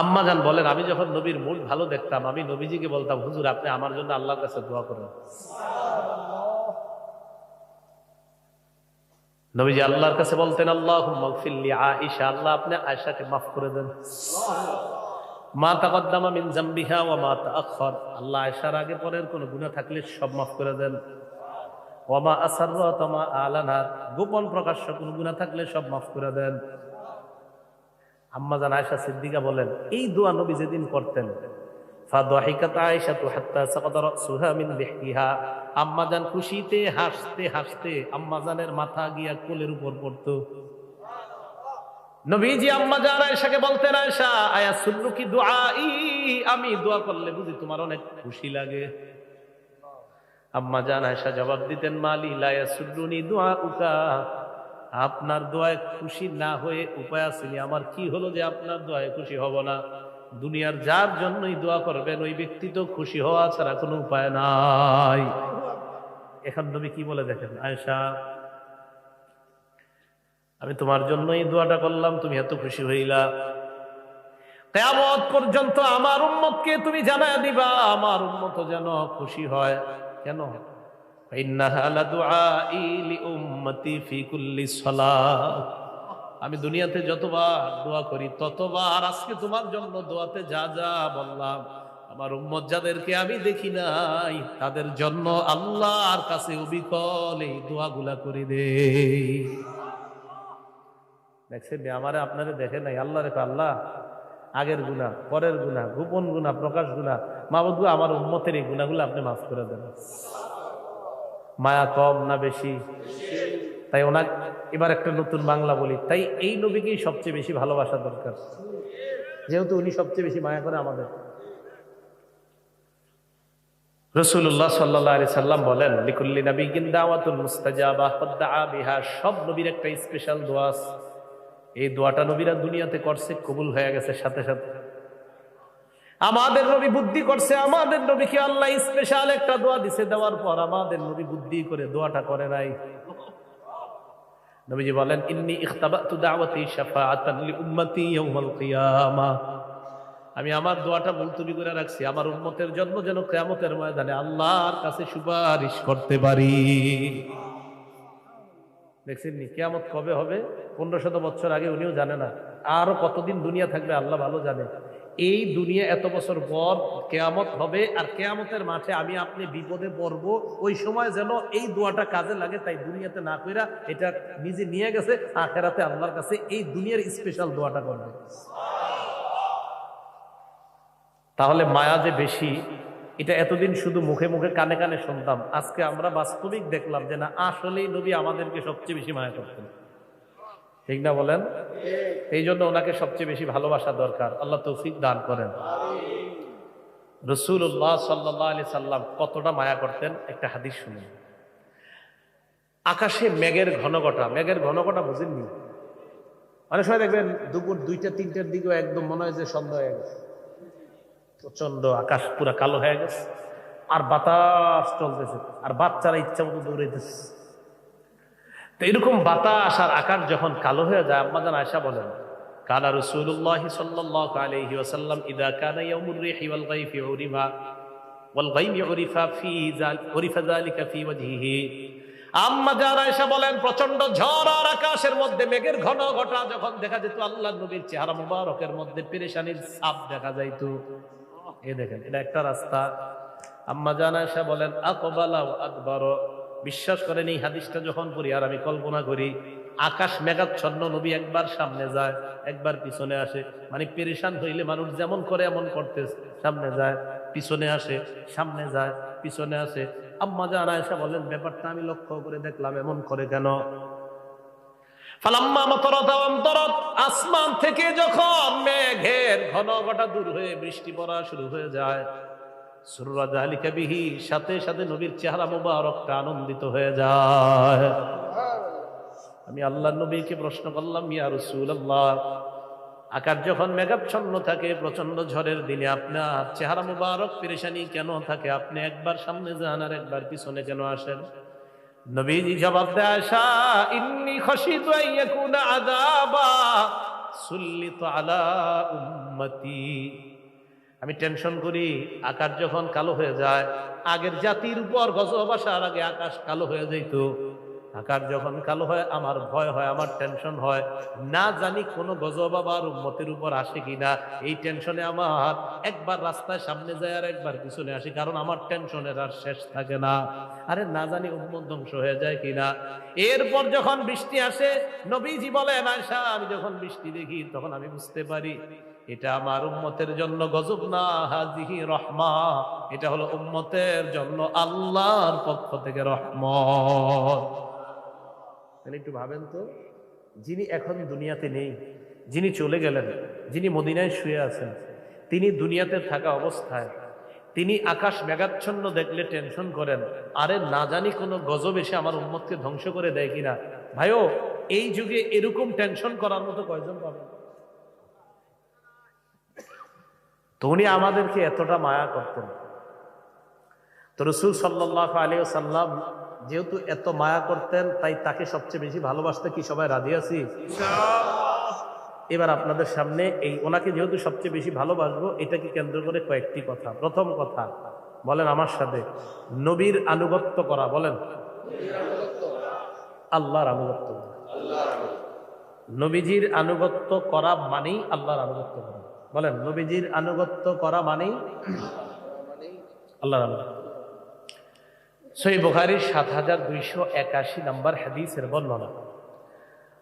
আম্মা যান বলেন, আমি যখন নবীর মুখ ভালো দেখতাম, আমি নবীজিকে বলতাম, হুজুর, আপনি আমার জন্য আল্লাহর কাছে দোয়া করেন। নবীজি আল্লাহর কাছে বলতেন আল্লাহ আইসা আল্লাহ আপনি আয়সাকে মাফ করে দেন। মা ওয়া আল্লাহ আগে থাকলে সব মাফ করে দেন। গোপন প্রকাশ্য কোনো গুনাহ থাকলে সব মাফ করে দেন। আম্মা জান আয়েশা সিদ্দিকা বলেন, এই দোয়া নবী যেদিন করতেন মাথা গিয়া উপর পড়তো। নবীজি আম্মা জান আয়েশাকে বলতেন, আয়েশা আয়া আমি দোয়া করলে বুঝি তোমার অনেক খুশি লাগে। আম্মা জান আয়েশা জবাব দিতেন, মালি, লা ইয়াসুন্নুনি দুআউকা। আপনার দোয়ায় খুশি না হয়ে উপায় আসেনি আমার কি হলো যে আপনার দোয়ায় খুশি হব না? দুনিয়ার যার জন্যই দোয়া করবেন, ওই ব্যক্তি তো খুশি হওয়া ছাড়া কোনো উপায় নাই। এখন নবী কি বলে দেখেন? আয়েশা, আমি তোমার জন্যই দোয়াটা করলাম, তুমি এত খুশি হইলা। কেয়ামত পর্যন্ত আমার উম্মতকে তুমি জানায় দিবা, আমার উম্মত যেন খুশি হয়। কেন? আমি দুনিয়াতে যতবার দোয়া করি, ততবার আজকে তোমার জন্য দোয়াতে যা যা বললাম। আমার উম্মত যাদেরকে আমি দেখি নাই, তাদের জন্য আল্লাহর কাছে অবিকল এই দোয়াগুলা করে দে দেখছেন আমারে আপনারে দেখে নাই আল্লাহ রেখো আল্লাহ, আগের গুণা পরের গুণা গোপন গুণা প্রকাশ গুণা মাবুদ আমার উন্মতের এই গুণাগুলো আপনি মাফ করে দেন। মায়া কম না বেশি? তাই ওনার এবার একটা নতুন বাংলা বলি। তাই এই নবীকেই সবচেয়ে বেশি ভালোবাসা দরকার। যেহেতু উনি সবচেয়ে বেশি মায়া করে আমাদের। রসুল্লাহ সাল্লাহ আলি সাল্লাম বলেন, লিকুল্লি নবী গিন্দাওয়াতুল মুস্তাজাবা বিহা, সব নবীর একটা স্পেশাল দোয়া আছে। এই দোয়াটা নবীরা দুনিয়াতে করছে, কবুল হয়ে গেছে সাথে সাথে। আমাদের নবী বুদ্ধি করছে, আমাদের নবীকে আল্লাহ স্পেশাল একটা দোয়া দিছে, দেওয়ার পর আমাদের নবী বুদ্ধি করে দোয়াটা করে নাই। নবীজি বলেন, ইন্নি ইখতাবাতু দাওয়াতি শাফাআতান ইয়াউমাল কিয়ামা। আমি আমার দোয়াটা মুলতবি করে রাখছি, আমার উম্মতের জন্য যেন কিয়ামতের ময়দানে আল্লাহর কাছে সুপারিশ করতে পারি। দেখছেন নি কেয়ামত কবে হবে? পনেরো শত বছর আগে উনিও জানে না। আরও কতদিন দুনিয়া থাকবে, আল্লাহ ভালো জানে। এই দুনিয়া এত বছর পর কেয়ামত হবে আর কেয়ামতের মাঠে আমি আপনি বিপদে পড়ব। ওই সময় যেন এই দোয়াটা কাজে লাগে, তাই দুনিয়াতে না কইরা এটা নিজে নিয়ে গেছে, আখেরাতে আল্লাহর কাছে এই দুনিয়ার স্পেশাল দোয়াটা করবে। তাহলে মায়া যে বেশি, এটা এতদিন শুধু মুখে মুখে কানে কানে শুনতাম। আজকে আমরা বাস্তবিক দেখলাম যে না, আসলেই নবী আমাদেরকে সবচেয়ে বেশি মায়া করতেন। ঠিক না বলেন? এই জন্য ওনাকে সবচেয়ে বেশি ভালোবাসা দরকার। আল্লাহ তৌফিক দান করেন। রসুল্লাহ সাল্লাহ আলি সাল্লাম কতটা মায়া করতেন? একটা হাদিস শুনুন। আকাশে মেঘের ঘনঘটা। মেঘের ঘনঘটা বুঝেননি? অনেক সময় দেখবেন দুপুর দুইটা, তিনটার দিকেও একদম মনে হয় যে সন্ধ্যা হয়ে গেছে। প্রচণ্ড আকাশ পুরা কালো হয়ে গেছে। আর বাতাস চলতেছে। আর বাচ্চারা ইচ্ছা মতো দৌড়াইতেছে। তো এরকম বাতাস আর আকার যখন কালো হয়ে যায় আম্মাদান আয়সা বলেন কানা রসুল্লাহ সাল্লাহ ইদা ফি ফি আম্মা জান আয়েশা বলেন আকাশের মধ্যে মেঘের ঘন ঘটা যখন দেখা আল্লাহ চেহারা মধ্যে পেরেশানির দেখা যাইতো। এ দেখেন, এটা একটা রাস্তা। আম্মা জান বলেন, আকবালা আকবার বিশ্বাস করেন, এই হাদিসটা যখন পড়ি আর আমি কল্পনা করি, আকাশ মেঘাচ্ছন্ন, নবী একবার সামনে যায়, একবার পিছনে আসে। মানে পেরেশান হইলে মানুষ যেমন করে এমন করতে সামনে যায়, পিছনে আসে, সামনে যায়, পিছনে আসে। আম্মা জান আয়েশা বলেন, ব্যাপারটা আমি লক্ষ্য করে দেখলাম, এমন করে কেন? আসমান থেকে যখন মেঘের ঘন ঘটা দূর হয়ে বৃষ্টি পড়া শুরু হয়ে যায় সুররাজ আলী কাবিহি সাথে সাথে নবীর চেহারা মোবারকটা আনন্দিত হয়ে যায়। আমি আল্লাহ নবীকে প্রশ্ন করলাম, ইয়া রসুল আল্লাহ যখন মেঘাচ্ছন্ন থাকে প্রচণ্ড ঝড়ের দিনে আপনার চেহারা মুবারক পেরেশানি কেন থাকে? আপনি একবার সামনে যান আর একবার পিছনে কেন আসেন? নবীজি জবাব দেয়, আশা, ইন্নি খসিত আযাবা, সুল্লিত আলা উম্মতি। আমি টেনশন করি, আকাশ যখন কালো হয়ে যায়, আগের জাতির উপর গজব আসার আগে আকাশ কালো হয়ে যাইত। আকাশ যখন কালো হয়, আমার ভয় হয়, আমার টেনশন হয়। না জানি কোন গজব আবার উম্মতের উপর আসে কিনা, এই টেনশনে আমার একবার রাস্তায় সামনে যায় আর একবার পিছনে আসি, কারণ আমার টেনশনের আর শেষ থাকে না। আরে না জানি উম্মত ধ্বংস হয়ে যায় কিনা। এরপর যখন বৃষ্টি আসে, নবীজি আয়সা আমি যখন বৃষ্টি দেখি, তখন আমি বুঝতে পারি এটা আমার উম্মতের জন্য গজব না, হাজিহি রহমা এটা হলো উম্মতের জন্য আল্লাহর পক্ষ থেকে রহমত। তাহলে একটু ভাবেন তো, যিনি এখন দুনিয়াতে নেই, যিনি চলে গেলেন, যিনি মদিনায় শুয়ে আছেন, তিনি দুনিয়াতে থাকা অবস্থায়, তিনি আকাশ মেঘাচ্ছন্ন দেখলে টেনশন করেন, আরে না জানি কোনো গজব এসে আমার উম্মতকে ধ্বংস করে দেয় কিনা। ভাইও, এই যুগে এরকম টেনশন করার মতো কয়জন পাবেন? তো উনি আমাদেরকে এতটা মায়া করতেন। তো রসুল সাল্লাহ আলী সাল্লাম যেহেতু এত মায়া করতেন তাই তাকে সবচেয়ে বেশি ভালোবাসতে কি সবাই রাজি আছি? এবার আপনাদের সামনে এই ওনাকে যেহেতু সবচেয়ে বেশি ভালোবাসবো এটাকে কেন্দ্র করে কয়েকটি কথা। প্রথম কথা বলেন আমার সাথে নবীর আনুগত্য করা বলেন। আল্লাহর আনুগত্য করা। নবীজির আনুগত্য করা মানেই আল্লাহর আনুগত্য করা। বলেন নবীজির আনুগত্য করা মানেই আল্লাহর আনুগত্য সই বুখারির সাত হাজার দুইশো একাশি নম্বর হাদিসের বর্ণনা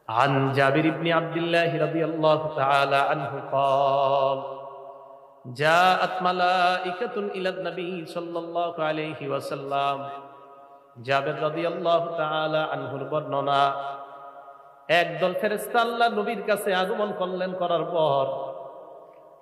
عن جابر بن عبد الله رضي الله تعالى عنه قال جاءت ملائكة إلى النبي صلى الله عليه وسلم জাবের রাদিয়াল্লাহু তাআলা আনহুর বর্ণনা একদল ফেরেশতা আল্লাহ নবীর কাছে আগমন করলেন করার পর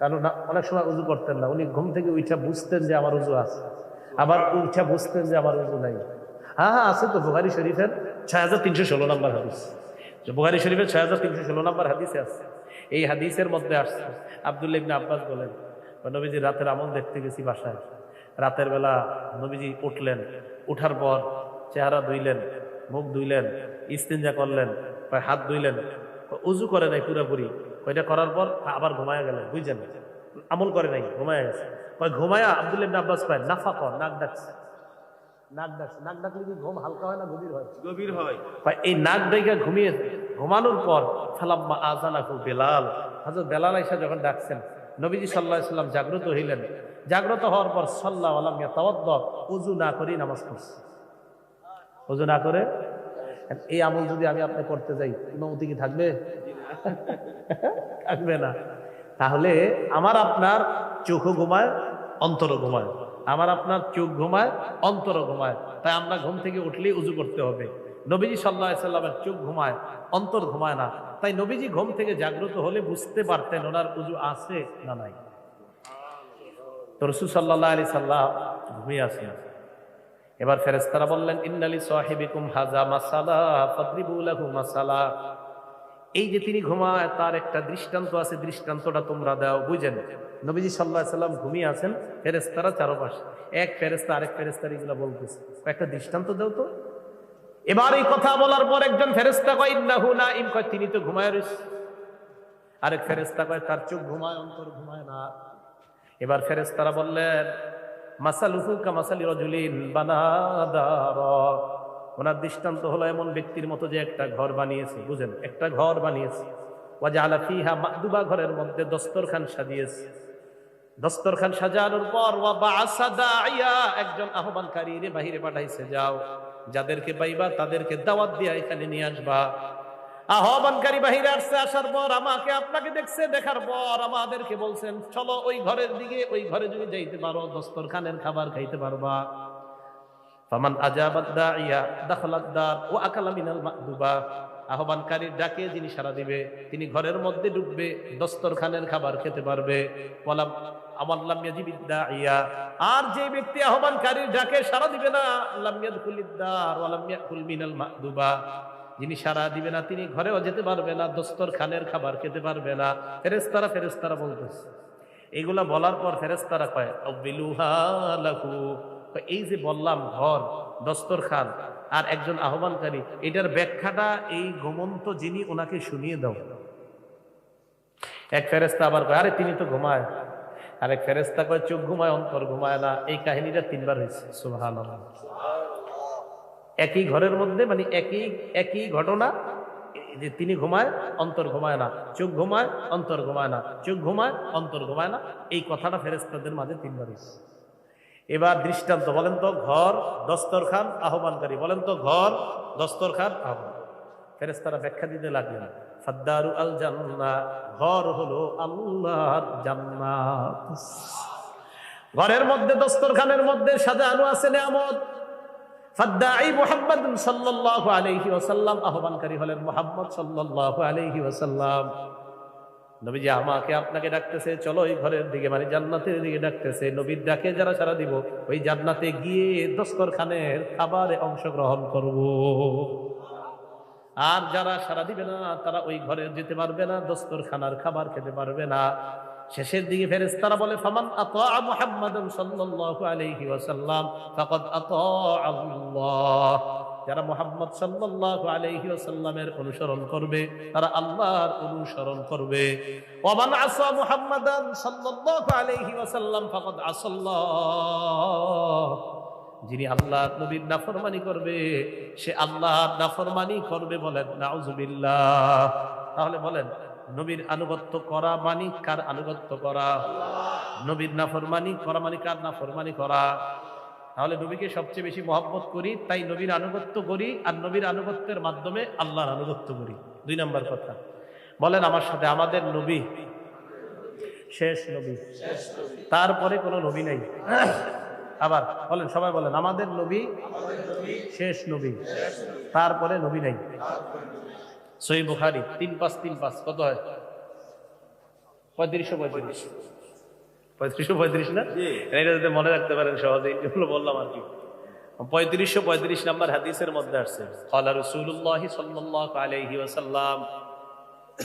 কারণ অনেক সময় উজু করতেন না। উনি ঘুম থেকে উঠা বুঝতেন যে আমার উজু আছে। আবার উঠা বুঝতেন যে আমার উজু নাই। হ্যাঁ হ্যাঁ আছে তো বুখারি শরীফের ছয় হাজার তিনশো ষোলো নম্বর হাদিস। যে বুখারি শরীফের ছয় হাজার তিনশো ষোলো নম্বর হাদিসে আছে। এই হাদিসের মধ্যে আসছে আবদুল্লা ইবনে আব্বাস বলেন নবীজি রাতের আমল দেখতে গেছি বাসায়। রাতের বেলা নবীজি উঠলেন। উঠার পর চেহারা ধুইলেন, মুখ ধুইলেন, ইস্তিনজা করলেন হাত ধুইলেন। উজু করে নাই পুরোপুরি। ওইটা করার পর আবার ঘুমায়া গেলেন বুঝছেন? আমল করে নাই ঘুমায়া গেছে। কয় ঘুমায়া আব্দুল ইবনে আব্বাস কয় নাফা কর নাক ডাকছে। নাক ডাকছে। নাক ডাকলে কি ঘুম হালকা হয় না গভীর হয়? গভীর হয়। কয় এই নাক ডাইকা ঘুমিয়ে ঘুমানোর পর ফালাম্মা বেলাল। হাজর বেলাল আইসা যখন ডাকছেন নবীজি সাল্লাহ সাল্লাম জাগ্রত হইলেন। জাগ্রত হওয়ার পর সাল্লাহ তাওয়াদ্দ উজু না করেই নামাজ পড়ছে। উজু না করে এই আমল যদি আমি আপনি করতে যাই অনুমতি কি থাকবে? থাকবে না। তাহলে আমার আপনার চোখও ঘুমায় অন্তর ঘুমায়। আমার আপনার চোখ ঘুমায় অন্তর ঘুমায়। তাই আমরা ঘুম থেকে উঠলেই উজু করতে হবে। নবীজি সাল্লাহ সাল্লামের চোখ ঘুমায়, অন্তর ঘুমায় না। তাই নবীজি ঘুম থেকে জাগ্রত হলে বুঝতে পারতেন ওনার উজু আছে না নাই। তো রসুল সাল্লাহ আলি সাল্লাহ ঘুমিয়ে আছেন এবার ফেরেস্তারা বললেন ইন্নালি সাহিবিকুম হাজা মাসালা ফাদরিবুলাহু মাসালা। এই যে তিনি ঘুমায়, তার একটা দৃষ্টান্ত আছে, দৃষ্টান্তটা তোমরা দাও, বুঝেন। নবীজি সাল্লাহ সাল্লাম ঘুমিয়ে আছেন ফেরেস্তারা চারপাশে, এক ফেরেস্তা আরেক ফেরেস্তার এগুলো বলতেছে। একটা দৃষ্টান্ত দাও তো। এবার এই কথা বলার পর একজন ফেরেস্তা কয় ইন্নাহু না ইম কয়, তিনি তো ঘুমায় রয়েছে। আরেক ফেরেস্তা কয়, তার চোখ ঘুমায়, অন্তর ঘুমায় না। এবার ফেরেস্তারা বললেন মাসালুহু কা মাসালি রজুলিন বানাদার। ওনার দৃষ্টান্ত হলো এমন ব্যক্তির মতো যে একটা ঘর বানিয়েছে, বুঝেন? একটা ঘর বানিয়েছে। ওয়াজালা ফিহা মাকদুবা ঘরের মধ্যে দস্তরখান সাজিয়েছে। দস্তরখান সাজানোর পর একজন আহ্বানকারী রে বাহিরে পাঠাইছে, যাও, যাদেরকে পাইবা তাদেরকে দাওয়াত দিয়া এখানে নিয়ে আসবা। আহ্বানকারী বাহিরে আসছে, আসার পর আমাকে আপনাকে দেখছে, দেখার পর আমাদেরকে বলছেন, চলো ওই ঘরের দিকে, ওই ঘরে যদি যাইতে পারো, দস্তরখানের খাবার খাইতে পারবা। ফামান আজাবাদ দাইয়া দাখালাদ দার, ও আকালা মিনাল মাকদুবা। আহ্বানকারীর ডাকে, যিনি সারা দিবে, তিনি ঘরের মধ্যে ঢুকবে দস্তরখানের খাবার খেতে পারবে। বলাম আমার লামিয়া ইয়া আর যে ব্যক্তি আহ্বানকারীর ডাকে সারা দিবে না লামিয়াদ খুলিদ্দার ওয়ালামিয়া মিনাল মাহদুবা যিনি সারা দিবে না, তিনি ঘরেও যেতে পারবে না, দোস্তর খানের খাবার খেতে পারবে না। ফেরেস্তারা ফেরেস্তারা বলতেছে। এগুলা বলার পর ফেরেস্তারা কয় লাহু। এই যে বললাম ঘর, দস্তর খান আর একজন আহ্বানকারী, এটার ব্যাখ্যাটা এই ঘুমন্ত যিনি ওনাকে শুনিয়ে দাও। এক ফেরেস্তা আবার কয়, আরে তিনি তো ঘুমায়। আরেক ফেরেস্তা কয়, চোখ ঘুমায়, অন্তর ঘুমায় না। এই কাহিনীটা তিনবার হয়েছে সুবাহ একই ঘরের মধ্যে মানে একই একই ঘটনা, যে তিনি ঘুমায়, অন্তর ঘুমায় না, চোখ ঘুমায়, অন্তর ঘুমায় না, চোখ ঘুমায়, অন্তর ঘুমায় না, এই কথাটা ফেরেস্তাদের মাঝে তিনবার এসেছে। এবার দৃষ্টান্ত, বলেন তো, ঘর, দস্তরখান, আহ্বানকারী, বলেন তো, ঘর, দস্তরখান, আহ্বান। ফেরেস্তারা ব্যাখ্যা দিতে লাগলেন, ফাদ্দারু আল জান্না ঘর হলো আল্লাহর জান্নাত। ঘরের মধ্যে, দস্তরখানের মধ্যে সাজানো আছে নিয়ামত। ফাদ্দাই মুহাম্মদ সাল্লাল্লাহু আলাইহি ওয়াসাল্লাম, আহ্বানকারী হলেন মুহাম্মদ সাল্লাল্লাহু আলাইহি ওয়াসাল্লাম। নবীজি আমাকে আপনাকে ডাকতেছে, চলো ওই ঘরের দিকে মানে জান্নাতের দিকে ডাকতেছে। নবীর ডাকে যারা সারা দিব, ওই জান্নাতে গিয়ে দস্তরখানের খাবারে অংশগ্রহণ করব। আর যারা সারা দিবে না, তারা ওই ঘরে যেতে পারবে না, দস্তরখানার খাবার খেতে পারবে না। শেষের দিকে ফেরেশতারা বলে, ফামান আতা মুহাম্মাদান সাল্লাল্লাহু আলাইহি ওয়াসাল্লাম, ফাকাদ আতা আল্লাহ। যারা মুহাম্মদ সাল্লাল্লাহু আলাইহি ওয়াসাল্লামের অনুসরণ করবে, তারা আল্লাহর অনুসরণ করবে। ওমান আসা মুহাম্মাদান সাল্লাল্লাহু আলাইহি ওয়াসাল্লাম, ফাকাদ আসাল্লাহ। যিনি আল্লাহ নবীর নাফরমানি করবে, সে আল্লাহর নাফরমানি করবে বলেন, নাউজুবিল্লাহ। তাহলে বলেন নবীর আনুগত্য করা মানি, কার আনুগত্য করা? নবীর নাফরমানি করা মানি, কার নাফরমানি করা? তাহলে নবীকে সবচেয়ে বেশি মহব্বত করি, তাই নবীর আনুগত্য করি, আর নবীর আনুগত্যের মাধ্যমে আল্লাহর আনুগত্য করি। দুই নম্বর কথা। বলেন, আমার সাথে আমাদের নবী? শেষ নবী। তারপরে কোনো নবী নেই। আবার বলেন, সবাই বলেন, আমাদের নবী? শেষ নবী। তারপরে নবী নাই। সই বুখারি তিন পাঁচ তিন পাঁচ কত হয়? পঁয়ত্রিশশো পঁয়ত্রিশ। পঁয়ত্রিশশো পঁয়ত্রিশ না? এটা যাতে মনে রাখতে পারেন সহজে এগুলো বললাম আর কি। পঁয়ত্রিশশো পঁয়ত্রিশ নাম্বার হাদিসের মধ্যে আসছে আল্লাহ রসুল্লাহ সাল্লাহ আলহি ওসাল্লাম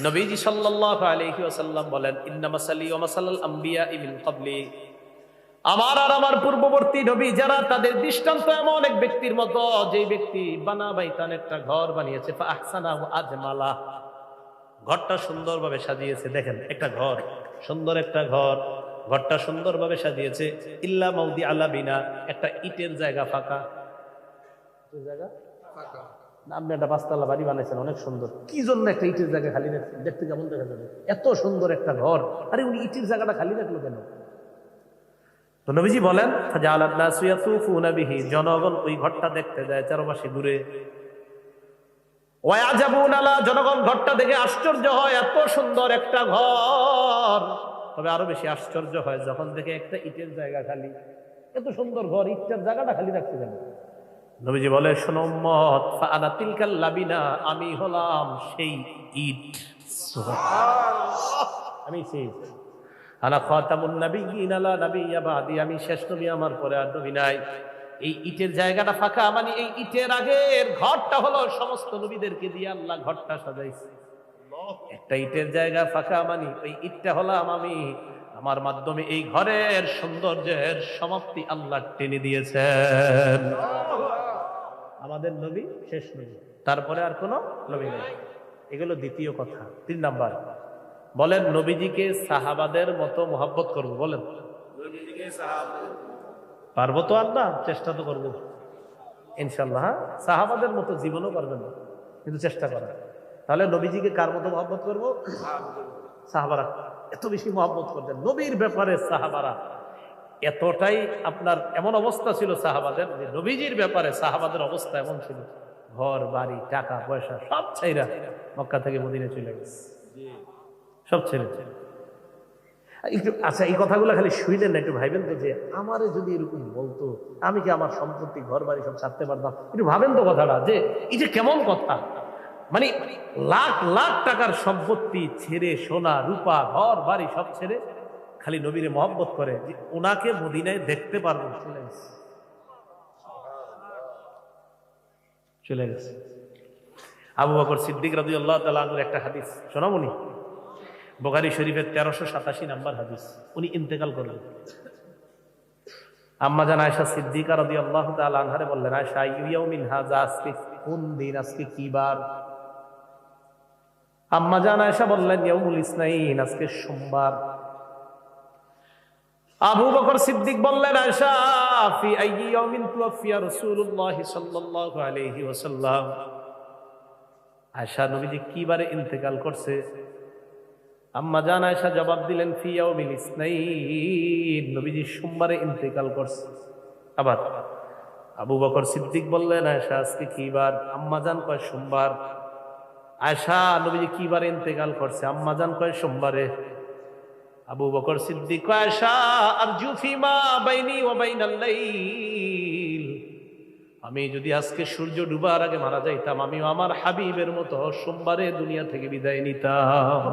নবীজি সাল্লাহ আলহি ওসাল্লাম বলেন ইন্নামাসালি ওমাসাল আম্বিয়া ইমিন কবলি আমার আর আমার পূর্ববর্তী নবী যারা তাদের দৃষ্টান্ত এমন এক ব্যক্তির মতো যে ব্যক্তি বানা বাইতান একটা ঘর বানিয়েছে। আজমালা। ঘরটা সুন্দরভাবে সাজিয়েছে দেখেন একটা ঘর সুন্দর একটা ঘর। ঘরটা সুন্দরভাবে সাজিয়েছে। ইল্লা মৌদি আলা বিনা একটা ইটের জায়গা ফাঁকা। জায়গা? আপনি একটা পাঁচতলা বাড়ি বানাইছেন অনেক সুন্দর। কি জন্য একটা ইটের জায়গা খালি রাখছেন? দেখতে কেমন দেখা যাবে? এত সুন্দর একটা ঘর। আরে উনি ইটের জায়গাটা খালি রাখল কেন? তো নবীজি বলেন বিহি জনগণ ওই ঘরটা দেখতে যায় চারপাশে ওয়াজাবুনালা জনগণ ঘরটা দেখে আশ্চর্য হয়, এত সুন্দর একটা ঘর। তবে আরও বেশি আশ্চর্য হয় যখন দেখে একটা ইটের জায়গা খালি। এত সুন্দর ঘর, ইটের জায়গাটা খালি রাখতে যাবে নবীজি বলে সোনম্মত ফানা তিলকাল লাবিনা, আমি হলাম সেই ইট। আমি সেই। আনা খাতামুন আলা নাবিয়্যা বাদি, আমি শেষ নবী আমার পরে আর নবী নাই। এই ইটের জায়গাটা ফাঁকা মানে এই ইটের আগের ঘরটা হলো সমস্ত নবীদেরকে দিয়ে আল্লাহ ঘরটা সাজাইছে। একটা ইটের জায়গা ফাঁকা, মানি ওই ইটটা হলাম আমি, আমার মাধ্যমে এই ঘরের সৌন্দর্যের সমাপ্তি আল্লাহ টেনে দিয়েছেন। আমাদের নবী, শেষ নবী। তারপরে আর কোনো নবী নেই। এগুলো দ্বিতীয় কথা। তিন নাম্বার বলেন নবীজিকে সাহাবাদের মতো মোহাব্বত করব বলেন। পারব তো আর না চেষ্টা তো করব। ইনশাল্লাহ হ্যাঁ? সাহাবাদের মতো জীবনও পারবেন না কিন্তু চেষ্টা করা। তাহলে নবীজিকে কার মতো মহব্বত করব? সাহাবারা। এত বেশি মহব্বত করতেন। নবীর ব্যাপারে সাহাবারা। এতটাই আপনার এমন অবস্থা ছিল সাহাবাদের যে নবীজির ব্যাপারে সাহাবাদের অবস্থা এমন ছিল। ঘর বাড়ি টাকা পয়সা সব ছাইরা মক্কা থেকে মদিনে চলে গেছে। সব ছেড়ে একটু আচ্ছা এই কথাগুলো খালি শুইলেন না, একটু ভাইবেন তো যে আমারে যদি এরকম বলতো, আমি কি আমার সম্পত্তি ঘর বাড়ি সব ছাড়তে পারতাম? একটু ভাবেন তো কথাটা, যে এটা কেমন কথা? মানে লাখ লাখ টাকার সম্পত্তি, ছেড়ে, সোনা, রূপা, ঘর, বাড়ি সব ছেড়ে খালি নবীরে মহব্বত করে, যে ওনাকে মদিনায় দেখতে পারব। চলে গেছে। চলে গেছে। আবু বকর সিদ্দিক রাজি আল্লাহ তালুর একটা হাদিস। শোনামনি বোখারি শরীফের তেরোশো সাতাশি নাম্বার হাদিস। উনি ইন্তেকাল করলেন। আম্মা জান আয়সা সিদ্দিকা রদি আল্লাহ আনহারে বললেন আয়সা ইউমিন হাজা আজকে কোন দিন আজকে কি বার? আম্মা জান আয়সা বললেন, ইয়াউমুল ইসনাইন, আজকে সোমবার। আবু বকর সিদ্দিক বললেন আয়সা ফি আইয়ি ইয়াউমিন তুওয়াফিয়া রাসূলুল্লাহ সাল্লাল্লাহু আলাইহি ওয়াসাল্লাম। আয়সা নবীজি কি বারে ইন্তেকাল করছে? আম্মা জান আয়সা জবাব দিলেন ফি ইয়াউমিল ইসনাইন নবীজি সোমবারে ইন্তেকাল করছে। আবার আবু বকর সিদ্দিক বললেন আয়সা আজকে কি বার? আম্মা জান কয়, সোমবার। আয়সা নবীজি কি বারে ইন্তেকাল করছে? আম্মা জান কয়, সোমবারে। আবু বকর সিদ্দিক কয় আয়সা আর জুফিমা বাইনি ও বাইনাল লাইল। আমি যদি আজকে সূর্য ডুবার আগে মারা যাইতাম, আমিও আমার হাবিবের মতো সোমবারে দুনিয়া থেকে বিদায় নিতাম।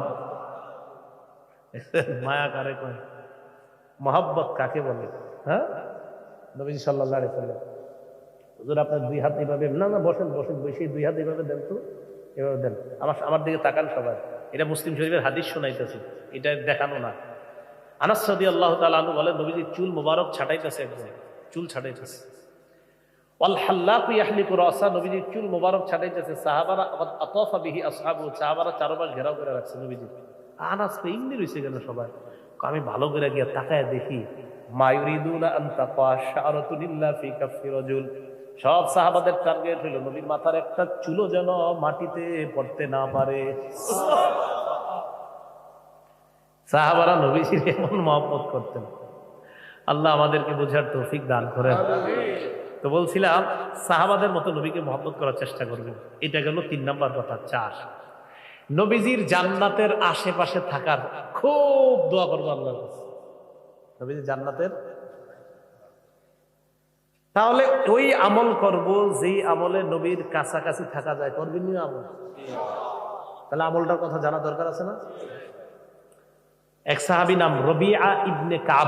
মায়া কারে কয়? মহাব্বত কাকে বলে? হ্যাঁ? নবীজি সাল্লাহ সাল্লাম হুজুর আপনার দুই হাত এইভাবে না না, বসেন বসেন, বসে দুই হাত এইভাবে দেন তো। এভাবে দেন। আমার আমার দিকে তাকান সবাই। এটা মুসলিম শরীফের হাদিস শোনাইতেছে। এটা দেখানো না। আনাস সদি আল্লাহ তালু বলে নবীজি চুল মোবারক ছাটাইতেছে একদম। চুল ছাটাইতেছে। ওয়াল হাল্লাকু ইয়াহলিকু রাসা, নবীজি চুল মোবারক ছাটাইতেছে। সাহাবারা আতাফা বিহি আসহাবু, সাহাবারা চারপাশ ঘেরাও করে রাখছে নবীজি আনাস তো এমনি রয়েছে কেন সবাই? আমি ভালো করে গিয়ে তাকায় দেখি মায়ুরিদুনা আন তাকা ফি কাফি রাজুল। সব সাহাবাদের টার্গেট হলো, নবীর মাথার একটা চুলো যেন মাটিতে পড়তে না পারে। সাহাবারা নবীজির এমন মহব্বত করতেন। আল্লাহ আমাদেরকে বোঝার তৌফিক দান করেন। তো বলছিলাম, সাহাবাদের মতো নবীকে মহব্বত করার চেষ্টা করবেন। এটা গেল তিন নম্বর কথা, চার। নবীজির জান্নাতের আশেপাশে থাকার খুব দোয়া করব আল্লাহ নবীজির জান্নাতের? তাহলে ওই আমল করব যেই আমলে নবীর কাছাকাছি থাকা যায়। করবেন আমল। তাহলে আমলটার কথা জানা দরকার আছে না? এক সাহাবি নাম রবিআ ইবনে কাব।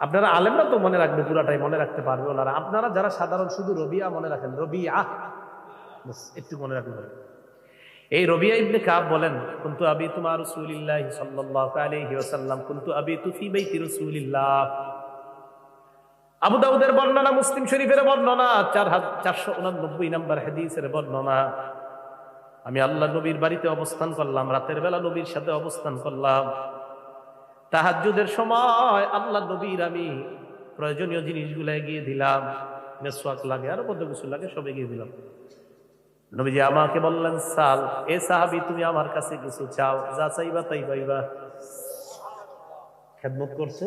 আপনারা আলেমরা তো মনে রাখবে পুরাটাই মনে রাখতে পারবে ওনারা। আপনারা যারা সাধারণ শুধু রবিয়া মনে রাখেন রবিআ। বাস, একটু মনে রাখবেন এই রবিয়া ইবনে কাব বলেন, কিন্তু আবি তোমার রসুলিল্লাহ সাল্লাল্লাহু আলাইহি ওয়াসাল্লাম, কুন্তু আবি তুফি বাইতি রাসূলিল্লাহ। আবু দাউদের বর্ণনা, মুসলিম শরীফের বর্ণনা, চার চারশো উনানব্বই নম্বর হাদিসের বর্ণনা। আমি আল্লাহ নবীর বাড়িতে অবস্থান করলাম, রাতের বেলা নবীর সাথে অবস্থান করলাম। তাহাজ্জুদের সময় আল্লাহ নবীর আমি প্রয়োজনীয় জিনিসগুলো এগিয়ে দিলাম। মেসওয়াক লাগে, আরও কত কিছু লাগে, সব এগিয়ে দিলাম। নবীজি আমাকে বললেন সাল এ সাহাবি তুমি আমার কাছে কিছু চাও যা চাইবা তাই পাইবা। খেদমত করছে।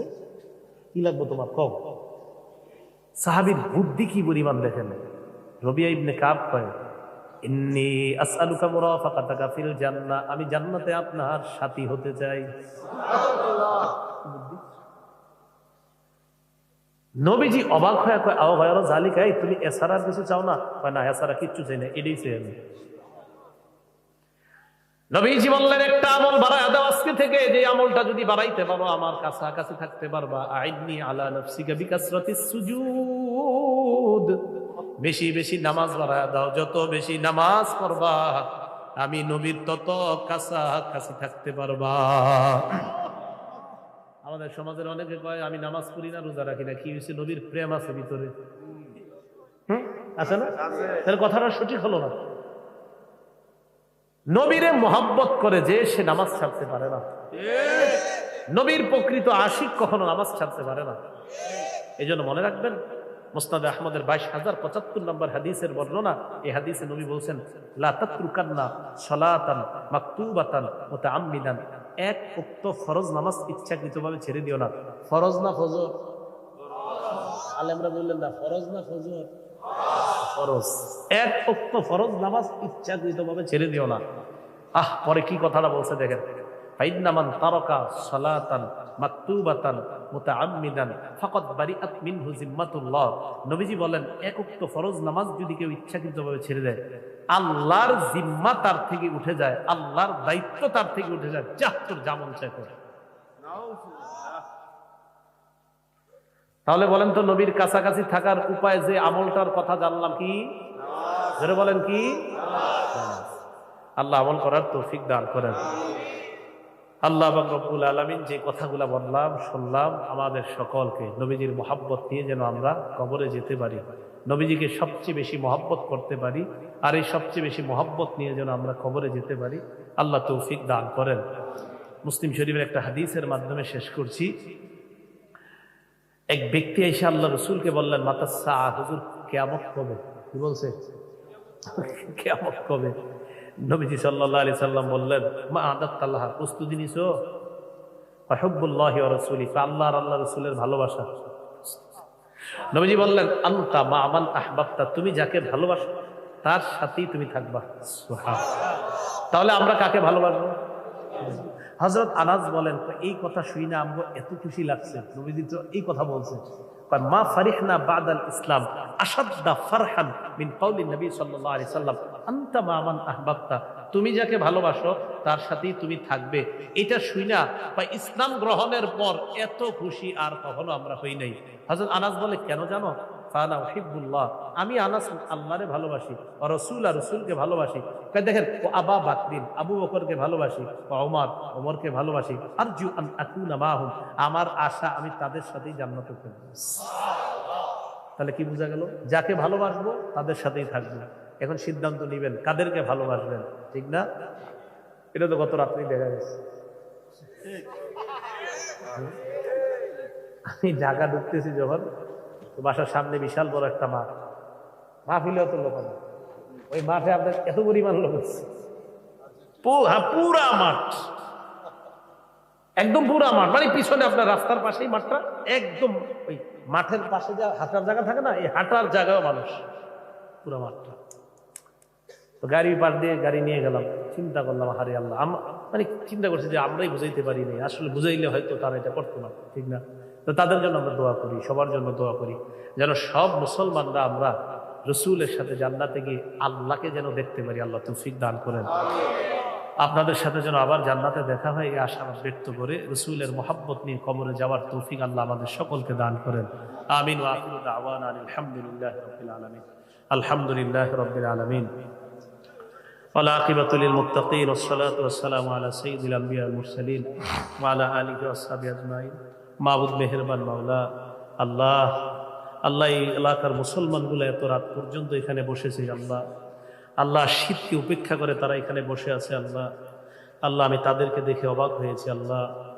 কি লাগবো তোমার? কম সাহাবির বুদ্ধি কি পরিমাণ দেখেন? রবিয়া ইবনে কাব কয় ইন্নি আসআলুকা মুরাফাকাতাকা ফিল জান্নাহ আমি জান্নাতে আপনার সাথী হতে চাই। নবীজি অবাক হয়ে কয়, আও ভাইয়ার জালিকাই তুমি এছাড়া কিছু চাও না? কয়, না, এছাড়া কিচ্ছু চাই না, এটাই চাই আমি। নবীজি বললেন, একটা আমল বাড়ায় দাও আজকে থেকে, যে আমলটা যদি বাড়াইতে পারো, আমার কাছাকাছি থাকতে পারবা। আইনি আলা নফসিকা বিকাসরাতি সুজুদ। বেশি বেশি নামাজ বাড়ায় দাও, যত বেশি নামাজ পড়বা, আমি নবীর তত কাছাকাছি থাকতে পারবা। আমাদের সমাজের অনেকে কয়, আমি নামাজ পড়ি না, রোজা রাখি না। কি হয়েছে নবীর প্রেম আছে ভিতরে। আছে না? তাহলে কথাটা সঠিক হলো না। নবীরে মহাব্বত করে যে সে নামাজ ছাড়তে পারে না। নবীর প্রকৃত আশিক কখনো নামাজ ছাড়তে পারে না। এই জন্য মনে রাখবেন, মোস্তাদ আহমদের বাইশ হাজার পঁচাত্তর নম্বর হাদিসের বর্ণনা এই হাদিসে নবী বলছেন লাতাত্রুকান্না সলাতান মাকতুবাতান ওতে আম্মিদান এক উক্ত ফরজ নামাজ ইচ্ছাকৃতভাবে ছেড়ে দিও না। ফরজ না ফজর? আলেমরা বললেন না ফরজ না ফজর? ফরজ। এক উক্ত ফরজ নামাজ ইচ্ছাকৃতভাবে ছেড়ে দিও না। আহ পরে কি কথাটা বলছে দেখেন। ফাইন্নামান নবীজি বলেন, এক উক্ত ফরজ নামাজ যদি কেউ ইচ্ছাকৃতভাবে ছেড়ে দেয়, আল্লাহর জিম্মা তার থেকে উঠে যায়, আল্লাহর দায়িত্ব তার থেকে উঠে যায়, যাহ তোর যেমন চাই কর। তাহলে বলেন তো নবীর কাছাকাছি থাকার উপায় যে আমলটার কথা জানলাম কি? ধরে বলেন কি। আল্লাহ আমল করার তৌফিক দান করেন। আল্লাহ রব্বুল আলমিন যে কথাগুলো বললাম, শুনলাম, আমাদের সকলকে নবীজির মোহাব্বত নিয়ে যেন আমরা কবরে যেতে পারি, নবীজিকে সবচেয়ে বেশি মহব্বত করতে পারি, আর এই সবচেয়ে বেশি মহব্বত নিয়ে যেন আমরা কবরে যেতে পারি, আল্লাহ তৌফিক দান করেন। মুসলিম শরীফের একটা হাদিসের মাধ্যমে শেষ করছি। এক ব্যক্তি এসে আল্লাহ রসুলকে বললেন, মাতাসা, হুজুর, কেয়ামত কবে? কি বলছে? কেয়ামত কবে? নবীজি সাল্লাহ আলি সাল্লাম বললেন, মা আদাত আল্লাহ প্রস্তুতি নিছো? হব্বুল্লাহ আল্লাহ আর আল্লাহ রসুলের ভালোবাসা। নবীজি বললেন, আন্তা মা আমান আহবাবতা, তুমি যাকে ভালোবাসো, তার সাথেই তুমি থাকবা। তাহলে আমরা কাকে ভালোবাসবো? হজরত আনাজ বলেন এই কথা শুই না আমগো এত খুশি লাগছে। নবীজি তো এই কথা বলছে তুমি যাকে ভালোবাসো, তার সাথেই তুমি থাকবে। এটা শুইনা, বা ইসলাম গ্রহণের পর এত খুশি আর কখনো আমরা হই নাই। হাজর আনাজ বলে, কেন জানো? ফানা হিব্বুল্লাহ আমি আনাস আল্লাহরে ভালোবাসি ও রসুল আর রসুলকে ভালোবাসি। দেখেন ও আবা বাকরিন আবু বকরকে ভালোবাসি ও ওমর ওমরকে ভালোবাসি। আর জু মাহুম আমার আশা আমি তাদের সাথেই জান্নাতে থাকব তাহলে কি বোঝা গেল? যাকে ভালোবাসবো তাদের সাথেই থাকব। এখন সিদ্ধান্ত নেবেন কাদেরকে ভালোবাসবেন ঠিক না? এটা তো গত রাত্রেই দেখা গেছে। আমি ঢাকা ঢুকতেছি যখন তো বাসার সামনে বিশাল বড় একটা মাঠ। মাহফিলে অত লোক ওই মাঠে আপনার এত পরিমাণ লোক পুরা মাঠ। একদম পুরা মাঠ। মানে পিছনে আপনার রাস্তার পাশেই মাঠটা। একদম ওই মাঠের পাশে যা হাঁটার জায়গা থাকে না, এই হাঁটার জায়গাও মানুষ। পুরা মাঠটা। তো গাড়ি পার দিয়ে গাড়ি নিয়ে গেলাম। চিন্তা করলাম হারে আল্লাহ মানে চিন্তা করছি যে আমরাই বুঝাইতে পারি নাই। আসলে বুঝাইলে হয়তো তারা এটা করতো না ঠিক না? তো তাদের জন্য আমরা দোয়া করি সবার জন্য দোয়া করি যেন সব মুসলমানরা আমরা রসুলের সাথে জান্নাতে গিয়ে আল্লাহকে যেন দেখতে পারি আল্লাহ তৌফিক দান করেন আপনাদের সাথে যেন আবার জান্নাতে দেখা হয় এই আশা ব্যক্ত করে রসুলের মোহাব্বত নিয়ে কবরে যাওয়ার তৌফিক আল্লাহ আমাদের সকলকে দান করেন আমিন ওয়া আখিরু দাওয়ানা আলহামদুলিল্লাহি রাব্বিল আলামিন আলহামদুলিল্লাহি রাব্বিল আলামিন والعاقبة للمتقين والصلاة والسلام على سيد الأنبياء المرسلين وعلى آله وأصحابه أجمعين মাবুদ মেহরবান মাওলা, আল্লাহ আল্লাহ এই এলাকার মুসলমানগুলো এত রাত পর্যন্ত এখানে বসেছে, আল্লাহ। আল্লাহ শীতকে উপেক্ষা করে তারা এখানে বসে আছে, আল্লাহ। আল্লাহ, আমি তাদেরকে দেখে অবাক হয়েছি, আল্লাহ।